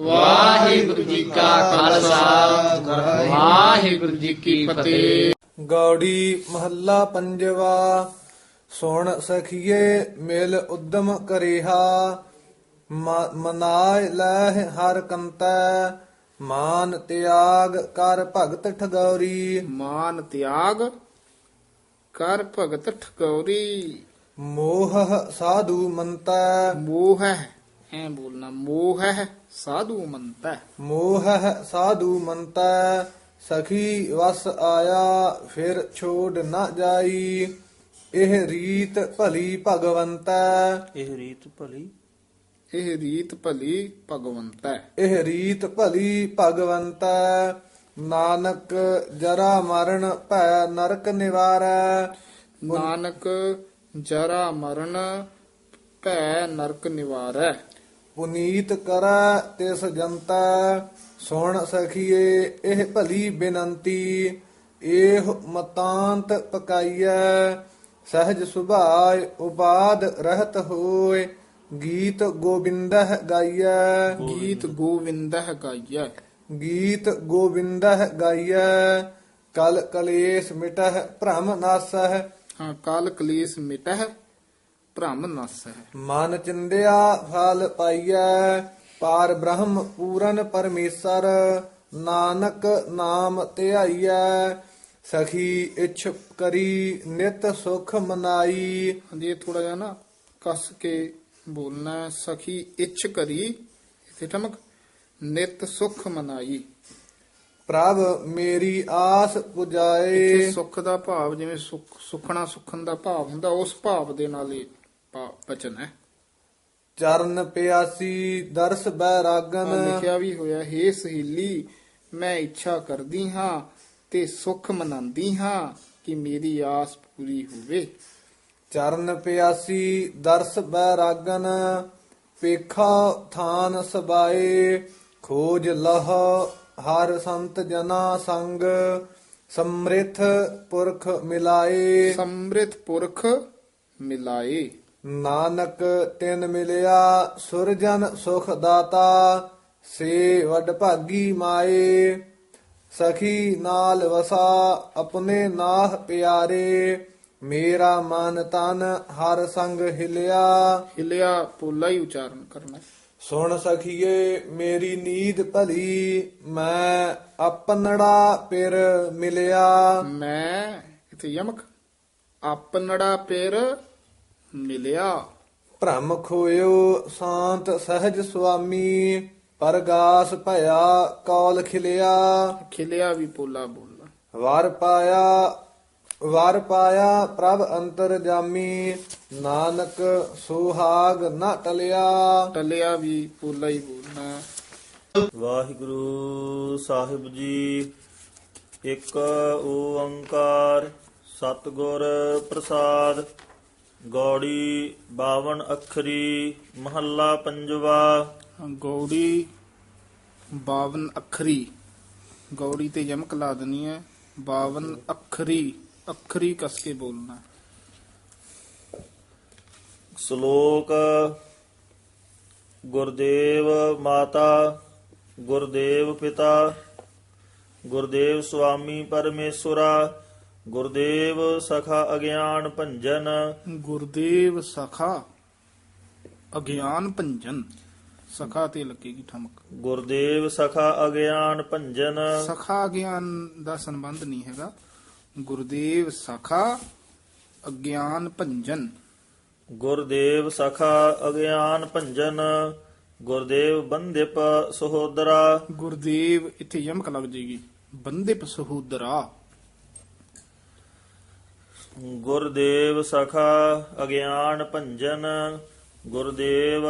ਵਾਹਿਗੁਰੂ ਜੀ ਕਾ ਖਾਲਸਾ। ਵਾਹਿਗੁਰੂ ਜੀ ਕੀ ਫਤਿਹ। ਗੌੜੀ ਮਹੱਲਾ ਪੰਜਵਾ ਸੁਣ ਸਖੀਏ ਮਿਲ ਉਦਮ ਕਰਿਹਾ ਮਨਾਇ ਲੈ ਹਰ ਕੰਤੈ ਮਾਨ ਤਿਆਗ ਕਰ ਭਗਤ ਠਗੌਰੀ। ਮਾਨ ਤਿਆਗ ਕਰ ਭਗਤ ਠਕੌਰੀ ਮੋਹ ਸਾਧੂ ਮੰਤੈ। ਮੋਹ ਹੈ ਐ ਬੋਲਣਾ ਮੋਹ ਹੈ ਸਾਧੂ ਮੰਤੈ ਮੋਹ ਸਾਧੂ ਮੰਤੈ ਸਖੀ ਵਸ ਆਇਆ ਫਿਰ ਛੋੜ ਨਾ ਜਾਈ। ਇਹ ਰੀਤ ਭਲੀ ਭਗਵੰਤੈ ਇਹ ਰੀਤ ਭਲੀ ਇਹ ਰੀਤ ਭਲੀ ਭਗਵੰਤੈ ਇਹ ਰੀਤ ਭਲੀ ਭਗਵੰਤੈ ਨਾਨਕ ਜਰਾ ਮਰਨ ਭੈ ਨਰਕ ਨਿਵਾਰੈ। ਨਾਨਕ ਜਰਾ ਮਰਨ ਭੈ ਨਰਕ ਨਿਵਾਰੈ। ਪੁਨੀਤ ਕਰੈ ਤਿਸ ਜਨਤੈ ਸੁਣ ਸਖੀਏ ਇਹ ਭਲੀ ਬੇਨੰਤੀ। ਇਹ ਮਤਾਂਤ ਪਕਾਈਐ ਸਹਿਜ ਸੁਭਾਇ ਉਪਾਦ ਰਹਿਤ ਹੋਏ ਗੀਤ ਗੋਬਿੰਦਹ ਗਾਈਐ। ਗੀਤ ਗੋਵਿੰਦਹ ਗਾਈਐ। ਗੀਤ ਗੋਬਿੰਦਹ ਗਾਈਐ। ਕਲ ਕਲੇਸ਼ ਮਿਟਹਿ ਭ੍ਰਮ ਨਾਸਹਿ। ਹਾਂ ਕਾਲ ਕਲੇਸ਼ ਮਿਟਹਿ ਭ੍ਰਮ ਨਸਹਿ ਮਨ ਚਿੰਦਿਆ ਫਲ ਪਾਈਐ ਪਾਰ ਬ੍ਰਹਮ ਪੂਰਨ ਪਰਮੇਸ਼ਰ ਨਾਨਕ ਨਾਮ ਧਿਆਈਐ ਸਖੀ ਇਛ ਕਰੀ ਨਿਤ ਸੁਖ ਮਨਾਈ। ਹਾਂਜੀ ਥੋੜਾ ਜਿਹਾ ਨਾ ਕੱਸ ਕੇ ਬੋਲਣਾ। ਸਖੀ ਇੱਛ ਕਰੀ ਇਥੇ ਠਮਕ ਨਿਤ ਸੁਖ ਮਨਾਈ। ਪ੍ਰਭ ਮੇਰੀ ਆਸ ਪੁਜਾਏ। ਸੁਖ ਦਾ ਭਾਵ ਜਿਵੇਂ ਸੁਖ ਸੁਖਣਾ ਸੁਖਣ ਦਾ ਭਾਵ ਹੁੰਦਾ ਉਸ ਭਾਵ ਦੇ ਨਾਲ ਇਹ ਬਚਨ ਹੈ। ਚਰਨ ਪਿਆਸੀ ਦਰਸ ਬੈਰਾਗਨ। ਲਿਖਿਆ ਵੀ ਹੋਇਆ ਹੇ ਸਹੇਲੀ ਮੈਂ ਇੱਛਾ ਕਰਦੀ ਹਾਂ ਤੇ ਸੁਖ ਮਨਾਉਂਦੀ ਹਾਂ ਕਿ ਮੇਰੀ ਆਸ ਪੂਰੀ ਹੋਵੇ। ਚਰਨ ਪਿਆਸੀ ਦਰਸ ਬੈਰਾਗਨ ਪੇਖਾ ਥਾਨ ਸਬਾਏ ਖੋਜ ਲਹ ਹਰ ਸੰਤ ਜਨਾ ਸੰਗ ਸਮ੍ਰਿਥ ਪੁਰਖ ਮਿਲਾਏ। ਸਮ੍ਰਿਤ ਪੁਰਖ ਮਿਲਾਏ। ਨਾਨਕ ਤਿਨ ਮਿਲਿਆ ਸੁਰਜਨ ਸੁਖ ਦਾਤਾ ਸੇ ਵੱਡ ਭਾਗੀ ਮਾਏ। ਸਖੀ ਨਾਲ ਵਸਾ ਆਪਣੇ ਨਾਹ ਪਿਆਰੇ। ਮੇਰਾ ਮਨ ਤਨ ਹਰ ਸੰਗ ਹਿਲਿਆ। ਹਿਲਿਆ ਪੋਲਾ ਹੀ ਉਚਾਰਨ ਕਰਨਾ। ਸੁਣ ਸਖੀਏ ਮੇਰੀ ਨੀਂਦ ਭਲੀ ਮੈਂ ਆਪਨੜਾ ਪਿਰ ਮਿਲਿਆ। ਮੈਂ ਇਥੇ ਯਮਕ ਆਪਨੜਾ ਪੇਰ ਮਿਲਿਆ। ਭ੍ਰਮ ਖੋਇਓ ਸ਼ਾਂਤ ਸਹਿਜ ਸੁਆਮੀ ਪਰਗਾਸ ਭਇਆ ਕੌਲ ਖਿਲਿਆ। ਖਿਲਿਆ ਵੀ ਪੋਲਾ ਬੋਲਣਾ। ਵਰ ਪਾਇਆ ਵਰ ਪਾਇਆ ਪ੍ਰਭ ਅੰਤਰ ਜਾਮੀ ਨਾਨਕ ਸੁਹਾਗ ਨ ਟਲਿਆ। ਟਲਿਆ ਵੀ ਪੋਲਾ ਹੀ ਬੋਲਣਾ। ਵਾਹਿਗੁਰੂ ਸਾਹਿਬ ਜੀ ਇੱਕ ਓੰਕਾਰ ਸਤਿਗੁਰ ਪ੍ਰਸਾਦ। ਗੌੜੀ 52 ਅੱਖਰੀ ਮਹੱਲਾ ਪੰਜਵਾ। ਗੌੜੀ 52 ਅੱਖਰੀ। ਗੌੜੀ ਤੇ ਯਮਕ ਲਾ ਦੇਣੀ ਹੈ। 52 ਅੱਖਰੀ ਅੱਖਰੀ ਕਸ ਕੇ ਬੋਲਣਾ। ਸ਼ਲੋਕ ਗੁਰਦੇਵ ਮਾਤਾ ਗੁਰਦੇਵ ਪਿਤਾ ਗੁਰਦੇਵ ਸੁਆਮੀ ਪਰਮੇਸ਼ਵਰਾ ਗੁਰਦੇਵ ਸਖਾ ਅਗਿਆਨ ਭੰਜਨ। ਗੁਰਦੇਵ ਸਖਾ ਅਗਿਆਨ ਭੰਜਨ। ਸਖਾ ਤੇ ਲੱਗੇਗੀ ਠਮਕ। ਗੁਰਦੇਵ ਸਖਾ ਅਗਿਆਨ ਭੰਜਨ। ਸਖਾ ਗਿਆਨ ਦਾ ਸੰਬੰਧ ਨਹੀਂ ਹੈਗਾ। ਗੁਰਦੇਵ ਸਖਾ ਅਗਿਆਨ ਭੰਜਨ। ਗੁਰਦੇਵ ਸਖਾ ਅਗਿਆਨ ਭੰਜਨ। ਗੁਰਦੇਵ ਬੰਦਿਪ ਸਹੋਦਰਾ। ਗੁਰਦੇਵ ਇੱਥੇ ਯਮਕ ਲੱਗ ਜੇਗੀ। ਬੰਦਿਪ ਸਹੂਦਰਾ। ਗੁਰਦੇਵ ਸਖਾ ਅਗਿਆਨ ਭੰਜਨ ਗੁਰਦੇਵ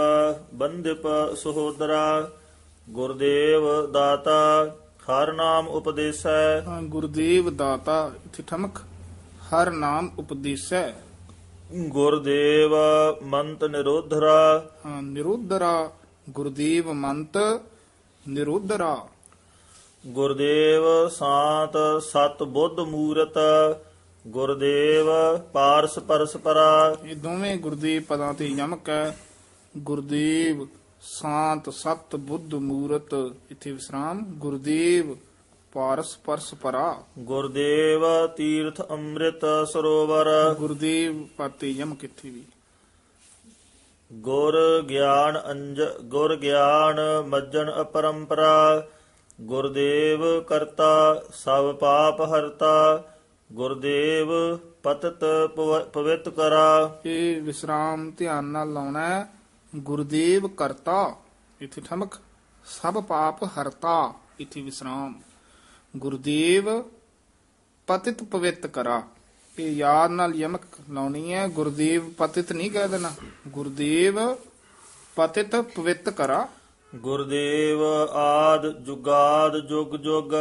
ਬੰਦਿਪ ਸਹੋਦਰਾ ਗੁਰਦੇਵ ਦਾਤਾ ਹਰ ਨਾਮ ਉਪਦੇਸੈ। ਹਾਂ, ਗੁਰਦੇਵ ਦਾਤਾ ਇੱਥੇ ਠਮਕ ਹਰ ਨਾਮ ਉਪਦੇਸੈ। ਗੁਰਦੇਵ ਮੰਤ ਨਿਰੋਧਰਾ। ਹਾਂ, ਨਿਰੋਧਰਾ ਗੁਰਦੇਵ ਮੰਤ ਨਿਰੋਧਰਾ। ਗੁਰਦੇਵ ਸਾਤ ਸਤ ਬੁੱਧ ਮੂਰਤ ਗੁਰਦੇਵ ਪਾਰਸ ਪਰਸਪਰਾ ਇਹ ਦੋਵੇਂ ਗੁਰਦੇਵ ਪਦਾਂ ਤੇ ਯਮਕ ਹੈ। ਗੁਰਦੇਵ ਸ਼ਾਂਤ ਸਤ ਬੁੱਧ ਮੂਰਤ। ਇਥੇ ਵਿਸਰਾਮ। ਗੁਰਦੇਵ ਪਾਰਸ ਪਰਸ ਪਰਾ। ਗੁਰਦੇਵ ਤੀਰਥ ਅੰਮ੍ਰਿਤ ਸਰੋਵਰ। ਗੁਰਦੇਵ ਪਾਤੇ ਯਮ ਕਿੱਥੇ ਵੀ। ਗੁਰ ਗਿਆਨ ਅੰਜ ਗੁਰ ਗਿਆਨ ਮੱਜਣ ਅਪਰੰਪਰਾ। ਗੁਰਦੇਵ ਕਰਤਾ ਸਭ ਪਾਪ ਹਰਤਾ। ਗੁਰਦੇਵ ਪਤਤ ਪਵ- ਪਵਿੱਤ ਕਰਾ। ਇਹ ਵਿਸਰਾਮ ਧਿਆਨ ਨਾਲ ਲਾਉਣਾ ਹੈ। ਗੁਰਦੇਵ ਕਰਤਾ ਇਥੇ ਠਮਕ। ਸਭ ਪਾਪ ਹਰਤਾ ਇਥੇ ਵਿਸਰਾਮ। ਗੁਰਦੇਵ ਪਤਿਤ ਪਵਿੱਤ ਕਰਾ। ਇਹ ਯਾਦ ਨਾਲ ਯਮਕ ਲਾਉਣੀ ਹੈ। ਗੁਰਦੇਵ ਪਤਿਤ ਨਹੀਂ ਕਹਿ ਦੇਣਾ। ਗੁਰਦੇਵ ਪਤਿਤ ਪਵਿੱਤ ਕਰਾ। ਗੁਰਦੇਵ ਆਦ ਜੁਗਾਦ ਜੁਗ ਜੁਗ।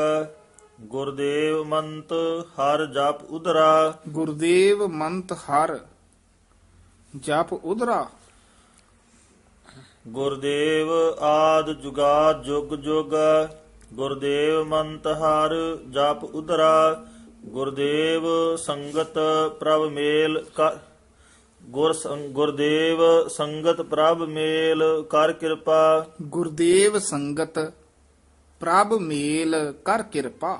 ਗੁਰਦੇਵ ਮੰਤ ਹਰ ਜਪ ਉਦਰਾ ਗੁਰਦੇਵ ਮੰਤ ਹਰ ਜਪ ਉਦਰਾ ਗੁਰਦੇਵ ਆਦ ਜੁਗਾਦ ਜੁਗ ਜੁਗ। ਗੁਰਦੇਵ ਮੰਤ ਹਰ ਜਪ ਉਦਰਾ ਗੁਰਦੇਵ ਸੰਗਤ ਪ੍ਰਭ ਮੇਲ ਕਰ ਗੁਰ ਗੁਰਦੇਵ ਸੰਗਤ ਪ੍ਰਭ ਮੇਲ ਕਰ ਕਿਰਪਾ। ਗੁਰਦੇਵ ਸੰਗਤ ਪ੍ਰਭ ਮੇਲ ਕਰ ਕਿਰਪਾ।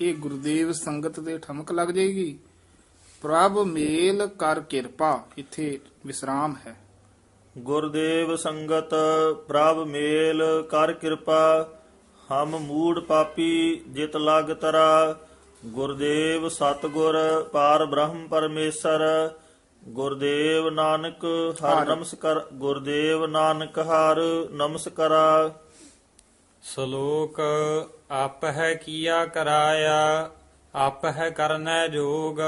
ਇਹ ਗੁਰਦੇਵ ਸੰਗਤ ਦੇ ਠਮਕ ਲੱਗ ਜਾਏਗੀ। ਪ੍ਰਭ ਮੇਲ ਕਰ ਕਿਰਪਾ ਇੱਥੇ ਵਿਸਰਾਮ ਹੈ। ਗੁਰਦੇਵ ਸੰਗਤ ਪ੍ਰਭ ਮੇਲ ਕਰ ਕਿਰਪਾ ਹਮ ਮੂੜ ਪਾਪੀ ਜਿਤ ਲਗ ਤਰਾ। ਗੁਰਦੇਵ ਸਤਗੁਰ ਪਾਰ ਬ੍ਰਹਮ ਪਰਮੇਸ਼ਰ। ਗੁਰਦੇਵ ਨਾਨਕ ਹਰ। ਨਮਸਕਾਰ ਗੁਰਦੇਵ ਨਾਨਕ ਹਰ ਨਮਸਕਾਰਾ। ਸ਼ਲੋਕ ਆਪ ਹੈ ਕੀਆ ਕਰਾਇਆ ਆਪ ਹੈ ਕਰਨੈ ਜੋਗ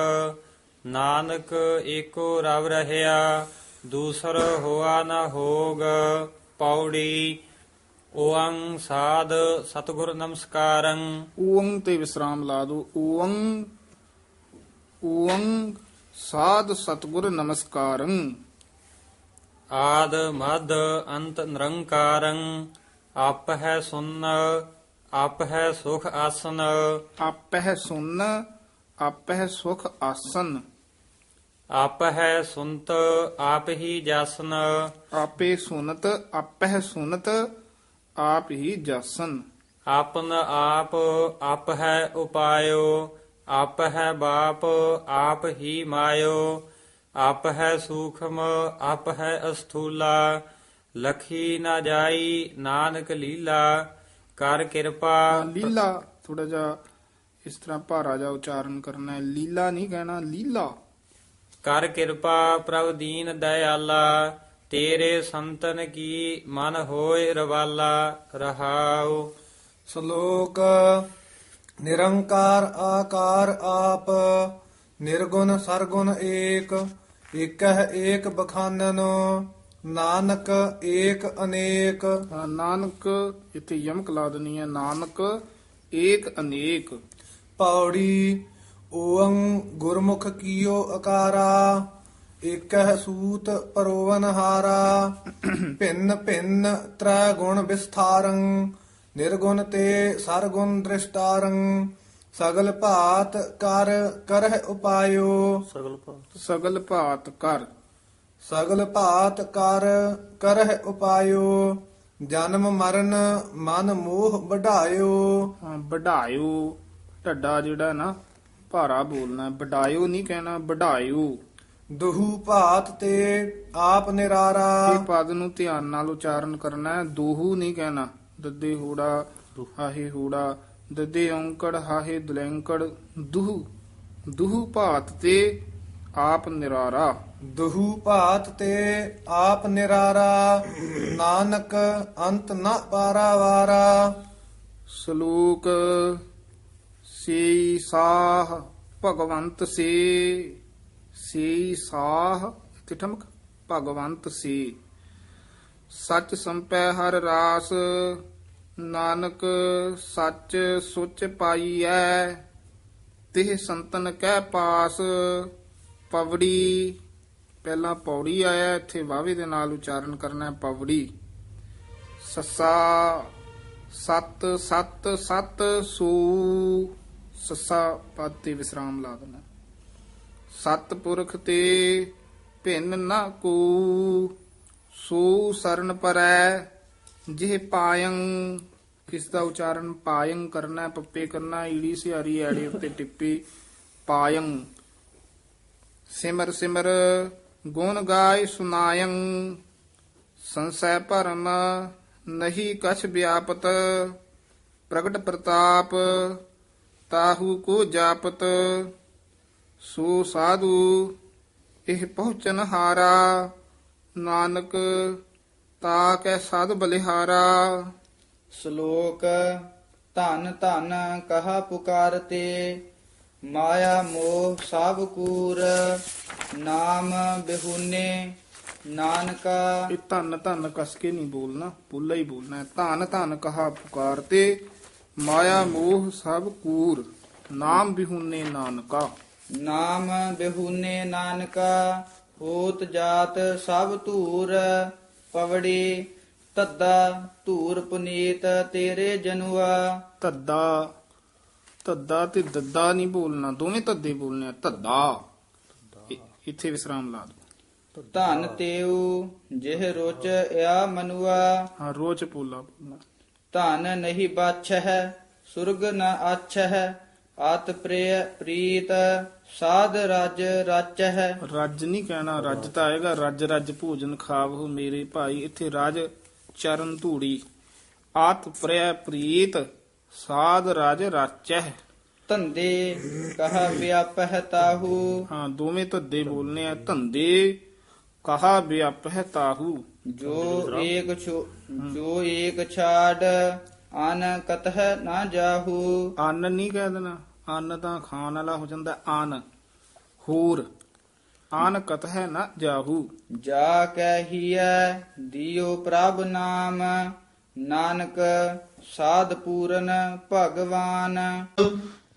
ਨਾਨਕ ਏਕੋ ਰਵ ਰਹਿਆ ਦੂਸਰ ਹੋਆ ਨ ਹੋਗ ਪੌੜੀ ਓੰ ਸਾਧ ਸਤਗੁਰ ਨਮਸਕਾਰੰ। ਊੰ ਤੇ ਵਿਸਰਾਮ ਲਾ ਦੋ ਊੰ ਊੰ ਸਾਧ ਸਤਗੁਰ ਨਮਸਕਾਰੰ। ਆਦ ਮਦ ਅੰਤ ਨਿਰੰਕਾਰੰ। ਆਪ ਹੈ ਸੁਨ ਆਪ ਹੈ ਸੁਖ ਆਸਨ। ਆਪਹਿ ਸੁਨ ਆਪਹਿ ਸੁਖ ਆਸਨ। ਆਪ ਹੈ ਸੁਨਤ ਆਪ ਹੀ ਜਸਨ। ਆਪੇ ਸੁਨਤ ਆਪਹਿ ਸੁਨਤ ਆਪ ਹੀ ਜਾਸਨ। ਆਪਨ ਆਪ ਆਪ ਹੈ ਉਪਾਇਓ ਆਪ ਹੈ ਬਾਪ ਆਪ ਹੀ ਮਾਇਓ। ਆਪ ਹੈ ਸੂਖਮ ਆਪ ਹੈ ਅਸਥੂਲਾ। ਲਖੀ ਨਾ ਜਾਈ ਨਾਨਕ ਲੀਲਾ ਕਰ ਕਿਰਪਾ ਲੀਲਾ ਥੋੜਾ ਜਿਹਾ ਇਸ ਤਰ੍ਹਾਂ ਭਾਰਾ ਜਿਹਾ ਉਚਾਰਨ ਕਰਨਾ ਹੈ। ਲੀਲਾ ਨਹੀਂ ਕਹਿਣਾ ਲੀਲਾ। ਕਰ ਕਿਰਪਾ ਪ੍ਰਭ ਦੀਨ ਦਇਆਲਾ ਤੇਰੇ ਸੰਤਨ ਕੀ ਮਨ ਹੋਏ ਰਵਾਲਾ ਰਹਾਉ। ਸ਼ਲੋਕ ਨਿਰੰਕਾਰ ਆਕਾਰ ਆਪ ਨਿਰਗੁਣ ਸਰਗੁਣ ਏਕ ਇਕਹ ਏਕ ਬਖਾਨਨ। ਨਾਨਕ ਏਕ ਅਨੇਕ। ਨਾਨਕ ਇੱਥੇ ਯਮਕ ਲਾ ਦੇਣੀ ਹੈ ਨਾਨਕ ਏਕ ਅਨੇਕ। ਪੌੜੀ ਓੰ ਗੁਰਮੁਖ ਕੀਓ ਅਕਾਰਾ ਏਕਹ ਸੂਤ ਪਰੋਵਨ ਹਾਰਾ। ਭਿੰਨ ਭਿੰਨ ਤ੍ਰੈ ਗੁਣ ਵਿਸਥਾਰੰ ਨਿਰਗੁਣ ਤੇ ਸਰਗੁਣ ਦ੍ਰਿਸ਼ਟਾਰੰ। ਸਗਲ ਭਾਤ ਕਰ ਕਰਹਿ ਉਪਾਇਓ। ਸਗਲ ਭਾਤ। ਸਗਲ ਭਾਤ ਕਰ ਸਗਲ ਭਾਤ ਕਰ ਕਰਹਿ ਉਪਾਇਓ ਜਨਮ ਮਰਨ ਮਨ ਮੋਹ ਵਢਾਇਓ। ਹਾਂ, ਵਢਾਇਓ। ਢੱਡਾ ਜਿਹੜਾ ਨਾ ਭਾਰਾ ਬੋਲਣਾ। ਵਢਾਇਓ ਨਹੀਂ ਕਹਿਣਾ ਵਢਾਇਓ। ਦੁਹੂ ਭਾਤ ਤੇ ਆਪ ਨਿਰਾਰਾ। ਇਹ ਪਦ ਨੂੰ ਧਿਆਨ ਨਾਲ ਉਚਾਰਨ ਕਰਨਾ ਹੈ। ਦੋਹੂ ਨਹੀਂ ਕਹਿਣਾ। ਦੱਦੇ ਹੂੜਾ ਹਾਹੇ ਹੂੜਾ। ਦੱਦੇ ਔਂਕੜ ਹਾਹੇ ਦਲੈਂਕੜ। ਦੁਹੂ ਦੁਹੂ ਭਾਤ ਤੇ ਆਪ ਨਿਰਾਰਾ। ਦੁਹੂ ਭਾਤ ਤੇ ਆਪ ਨਿਰਾਰਾ ਨਾਨਕ ਅੰਤ ਨ ਪਾਰਾਵਾਰਾ। ਸ਼ਲੋਕ ਸੇ ਸਾਹ ਭਗਵੰਤ ਸੇ ਸੇ ਸਾਹ। ਤਿਠਮਕ ਭਗਵੰਤ ਸੇ। ਸੱਚ ਸੰਪੈ ਹਰ ਰਾਸ ਨਾਨਕ ਸੱਚ ਸੁਚ ਪਾਈਐ। ਤਿਹ ਸੰਤਨ ਕਹਿ ਪਾਸ ਪਵੜੀ ਪਹਿਲਾਂ ਪੌੜੀ ਆਇਆ ਇੱਥੇ ਵਾਵੇ ਦੇ ਨਾਲ ਉਚਾਰਨ ਕਰਨਾ ਹੈ ਪਵੜੀ। ਸੱਸਾ ਸਤ ਸਤ ਸਤ ਸੂ। ਸੱਸਾ ਪਦ ਤੇ ਵਿਸਰਾਮ ਲਾ ਦੇਣਾ। ਸਤ ਪੁਰਖ ਤੇ ਭਿੰਨ ਨਾ ਕੋ। ਸੋ ਸਰਨ ਪਰੈ ਜਿਹ ਪਾਯੰ ਕਿਸ ਦਾ ਉਚਾਰਨ ਪਾਯੰ ਕਰਨਾ ਪੱਪੇ ਕਰਨਾ ਹੈ, ਈੜੀ ਸਿਹਾਰੀ ਐੜੇ ਉੱਤੇ ਟਿੱਪੀ ਪਾਯੰ ਸਿਮਰ ਸਿਮਰ ਗੁਣ ਗਾਇ ਸੁਨਾਯੰ ਸੰਸੈ ਭਰਮ ਨਹੀਂ ਕਛ ਵਿਆਪਤ, ਪ੍ਰਗਟ ਪ੍ਰਤਾਪ ਤਾਹੂ ਕੋ ਜਾਪਤ। ਸੋ ਸਾਧੂ ਇਹ ਪਹੁੰਚਨ ਹਾਰਾ, ਨਾਨਕ ਤਾ ਕੈ ਸਾਧ ਬਲਿਹਾਰਾ। ਸ਼ਲੋਕ ਧਨ ਧਨ ਕਹਾ ਪੁਕਾਰਤੇ ਮਾਇਆ ਮੋਹ ਸਭ ਕੂਰ ਨਾਮ ਬਿਹੁਨੇ ਨਾਨਕਾ। ਇਹ ਧੰਨ ਧੰਨ ਕਸ ਕੇ ਨਹੀਂ ਬੋਲਣਾ ਪੁੱਲਾ ਹੀ ਬੋਲਣਾ ਧੰਨ ਧੰਨ ਕਹਾ ਪੁਕਾਰਤੇ ਮਾਇਆ ਮੋਹ ਸਭ ਕੂਰ ਨਾਮ ਬਿਹੁਨੇ ਨਾਨਕਾ। ਨਾਮ ਬਿਹੁਨੇ ਨਾਨਕਾ ਹੋਤ ਜਾਤ ਸਭ ਧੂਰ ਪਵੜੀ ਤੱਦਾ ਧੂਰ ਪੁਨੀਤ ਤੇਰੇ ਜਨੁਆ। ਧੱਦਾ ਧੱਦਾ ਤੇ ਦੱਦਾ ਨਹੀਂ ਬੋਲਣਾ ਦੋਵੇਂ ਧੱਦੇ ਬੋਲਣੇ ਆ ਧੱਦਾ। ਇ- ਇੱਥੇ ਵਿਸਰਾਮ ਲਾ ਦੋ ਧਨ ਤੇਉ ਜਿਹ ਰੁਚ ਆ ਮਨੁਆ। ਹਾਂ ਰੋਚ ਪੋਲਾ ਬੋਲਣਾ। ਧਨ ਨਹੀਂ ਬਾਛ ਹੈ ਸੁਰਗ ਨ ਅੱਛ ਹੈ ਆਤ ਪ੍ਰਿਯ ਪ੍ਰੀਤ ਸਾਧ ਰਜ ਰਚ ਹੈ ਰੱਜ ਨਹੀਂ ਕਹਿਣਾ ਰੱਜ ਤਾਂ ਆਏਗਾ ਰੱਜ ਰੱਜ ਭੋਜਨ ਖਾਵਹੁ ਮੇਰੇ ਭਾਈ ਇੱਥੇ ਰਾਜ ਚਰਨ ਧੂੜੀ। ਆਤ ਪ੍ਰਿਆ ਪ੍ਰੀਤ ਸਾਧ ਰਾਜ ਰਾਚੈ ਧੰਦੇ ਕਹ ਵਿਆਪਹਿ ਤਾਹੂ। ਹਾਂ ਦੋਵੇਂ ਧੱਦੇ ਬੋਲਨੇ ਆ। ਧੰਦੇ ਕਹਾ ਵਿਆਪਹਿ ਤਾਹੂ। ਜੋ ਏਕ ਛੋ ਜੋ ਏਕ ਛਾੜ ਅਨ ਕਤਹ ਨਾ ਜਾਹੂ। ਅੰਨ ਨਹੀਂ ਕਹਿ ਦੇਣਾ। ਅੰਨ ਤਾਂ ਖਾਣ ਵਾਲਾ ਹੋ ਜਾਂਦਾ। ਆਨ ਹੋਰ। ਆਨ ਕਤਹਿ ਨਾ ਜਾਹੂ। ਜਾ ਕੈ ਹੀਐ ਦਿਓ ਪ੍ਰਭ ਨਾਮ। ਨਾਨਕ ਸਾਧ ਪੂਰਨ ਭਗਵਾਨ।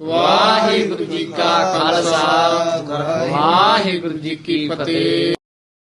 ਵਾਹਿਗੁਰੂ ਜੀ ਕਾ ਖਾਲਸਾ ਵਾਹਿਗੁਰੂ ਜੀ ਕੀ ਫਤਿਹ।